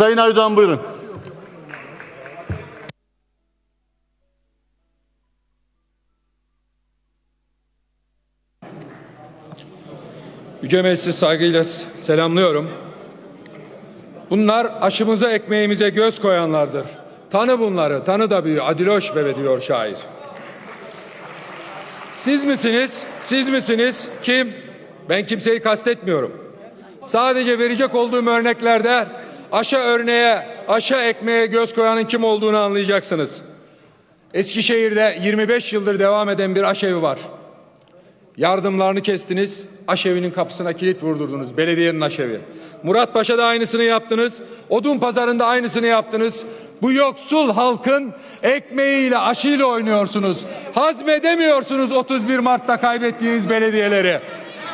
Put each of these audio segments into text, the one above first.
Sayın Aydoğan buyurun. Yüce Meclisi saygıyla selamlıyorum. Bunlar aşımıza ekmeğimize göz koyanlardır. Tanı bunları, tanı da büyü. Adiloş bebe diyor şair. Siz misiniz? Siz misiniz? Kim? Ben kimseyi kastetmiyorum. Sadece verecek olduğum örneklerde aşa örneğe, aşa ekmeğe göz koyanın kim olduğunu anlayacaksınız. Eskişehir'de 25 yıldır devam eden bir aşevi var. Yardımlarını kestiniz, aşevinin kapısına kilit vurdurdunuz, belediyenin aşevi. Muratpaşa'da aynısını yaptınız, Odun Pazarı'nda aynısını yaptınız. Bu yoksul halkın ekmeğiyle, aşıyla oynuyorsunuz. Hazmedemiyorsunuz 31 Mart'ta kaybettiğiniz belediyeleri.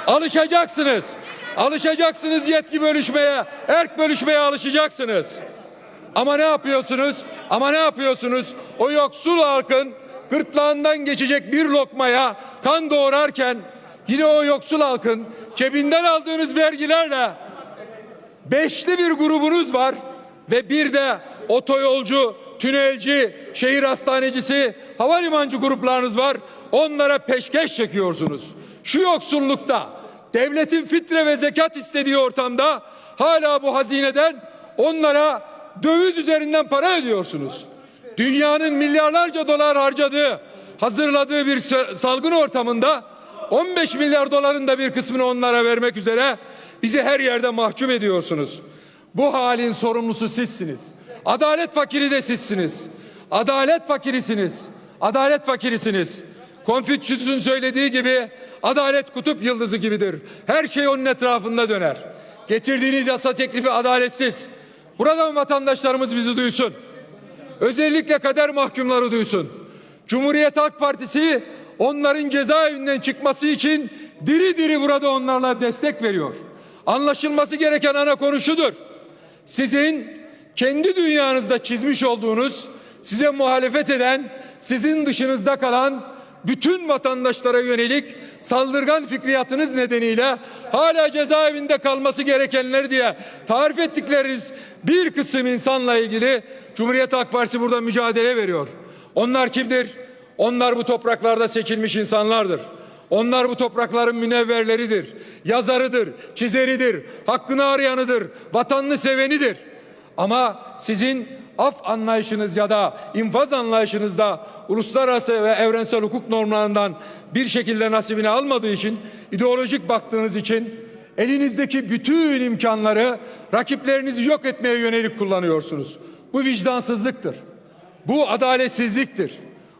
Alışacaksınız. Alışacaksınız yetki bölüşmeye, erk bölüşmeye alışacaksınız. Ama ne yapıyorsunuz? Ama ne yapıyorsunuz? O yoksul halkın gırtlağından geçecek bir lokmaya kan doğurarken yine o yoksul halkın cebinden aldığınız vergilerle beşli bir grubunuz var ve bir de otoyolcu, tünelci, şehir hastanecisi, havalimancı gruplarınız var. Onlara peşkeş çekiyorsunuz. Şu yoksullukta devletin fitre ve zekat istediği ortamda hala bu hazineden onlara döviz üzerinden para ödüyorsunuz. Dünyanın milyarlarca dolar harcadığı, hazırladığı bir salgın ortamında 15 milyar doların da bir kısmını onlara vermek üzere bizi her yerde mahkum ediyorsunuz. Bu halin sorumlusu sizsiniz. Adalet fakiri de sizsiniz. Adalet fakirisiniz. Adalet fakirisiniz. Konfüçyüs'ün söylediği gibi adalet kutup yıldızı gibidir. Her şey onun etrafında döner. Getirdiğiniz yasa teklifi adaletsiz. Buradan vatandaşlarımız bizi duysun. Özellikle kader mahkumları duysun. Cumhuriyet Halk Partisi onların cezaevinden çıkması için diri diri burada onlarla destek veriyor. Anlaşılması gereken ana konu şudur. Sizin kendi dünyanızda çizmiş olduğunuz, size muhalefet eden, sizin dışınızda kalan bütün vatandaşlara yönelik saldırgan fikriyatınız nedeniyle hala cezaevinde kalması gerekenler diye tarif ettikleriniz bir kısım insanla ilgili Cumhuriyet Halk Partisi burada mücadele veriyor. Onlar kimdir? Onlar bu topraklarda seçilmiş insanlardır. Onlar bu toprakların münevverleridir, yazarıdır, çizeridir, hakkını arayanıdır, vatanını sevenidir. Ama sizin af anlayışınız ya da infaz anlayışınızda uluslararası ve evrensel hukuk normlarından bir şekilde nasibini almadığı için, ideolojik baktığınız için elinizdeki bütün imkanları rakiplerinizi yok etmeye yönelik kullanıyorsunuz. Bu vicdansızlıktır. Bu adaletsizliktir.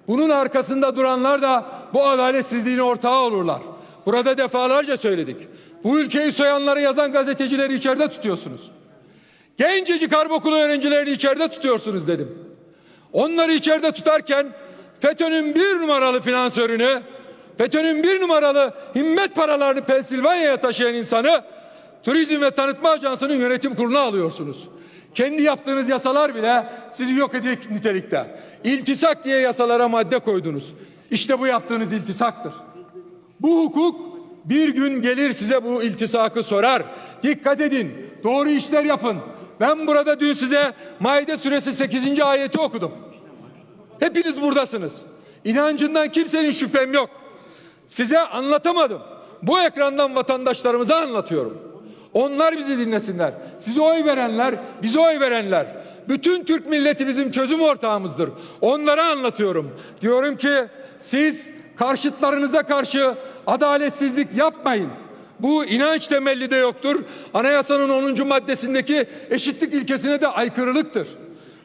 Bunun arkasında duranlar da bu adaletsizliğin ortağı olurlar. Burada defalarca söyledik. Bu ülkeyi soyanları yazan gazetecileri içeride tutuyorsunuz. Gencecik harp okulu öğrencilerini içeride tutuyorsunuz dedim. Onları içeride tutarken FETÖ'nün bir numaralı finansörünü, FETÖ'nün bir numaralı himmet paralarını Pensilvanya'ya taşıyan insanı Turizm ve Tanıtma Ajansı'nın yönetim kuruluna alıyorsunuz. Kendi yaptığınız yasalar bile sizi yok edecek nitelikte. İltisak diye yasalara madde koydunuz. İşte bu yaptığınız iltisaktır. Bu hukuk bir gün gelir size bu iltisakı sorar. Dikkat edin, doğru işler yapın. Ben burada dün size Maide suresi 8. ayeti okudum. Hepiniz buradasınız. İnancından kimsenin şüphem yok. Size anlatamadım. Bu ekrandan vatandaşlarımıza anlatıyorum. Onlar bizi dinlesinler. Size oy verenler, bize oy verenler. Bütün Türk milleti bizim çözüm ortağımızdır. Onlara anlatıyorum. Diyorum ki siz karşıtlarınıza karşı adaletsizlik yapmayın. Bu inanç temelli de yoktur. Anayasanın 10. maddesindeki eşitlik ilkesine de aykırılıktır.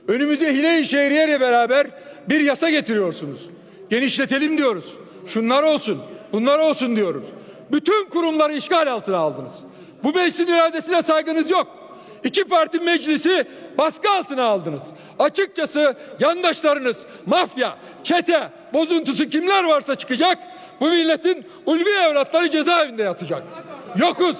Önümüze hile-i şehriyeyle beraber bir yasa getiriyorsunuz. Genişletelim diyoruz. Şunlar olsun, bunlar olsun diyoruz. Bütün kurumları işgal altına aldınız. Bu meclisin iradesine saygınız yok. İki parti meclisi baskı altına aldınız. Açıkçası yandaşlarınız mafya, çete, bozuntusu kimler varsa çıkacak. Bu milletin ulvi evlatları cezaevinde yatacak. Yokuz,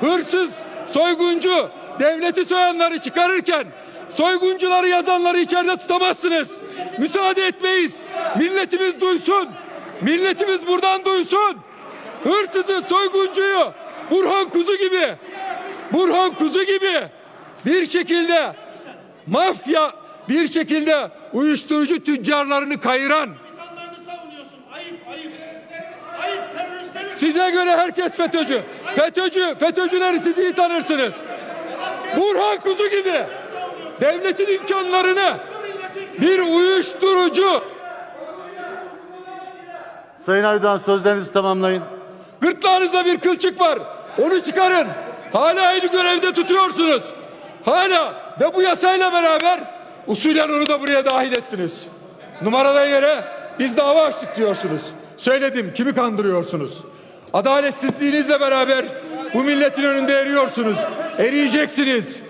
hırsız, soyguncu, devleti soyanları çıkarırken soyguncuları yazanları içeride tutamazsınız. Müsaade etmeyiz. Milletimiz duysun. Milletimiz buradan duysun. Hırsızı, soyguncuyu Burhan Kuzu gibi Burhan Kuzu gibi bir şekilde mafya bir şekilde uyuşturucu tüccarlarını kayıran size göre herkes FETÖ'cü. FETÖ'cü, FETÖ'cüleri siz iyi tanırsınız. Burhan Kuzu gibi devletin imkanlarını bir uyuşturucu Sayın Aydoğan sözlerinizi tamamlayın. Gırtlağınızda bir kılçık var. Onu çıkarın. Hala aynı görevde tutuyorsunuz. Hala ve bu yasayla beraber usulen onu da buraya dahil ettiniz. Numaradan yere biz dava açtık diyorsunuz. Söyledim kimi kandırıyorsunuz. Adaletsizliğinizle beraber bu milletin önünde eriyorsunuz. Eriyeceksiniz.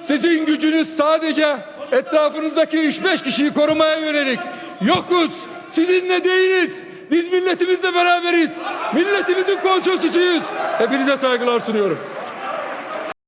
Sizin gücünüz sadece etrafınızdaki 3-5 kişiyi korumaya yönelik. Yokuz. Sizinle değiliz. Biz milletimizle beraberiz. Milletimizin konsolosusuyuz. Hepinize saygılar sunuyorum.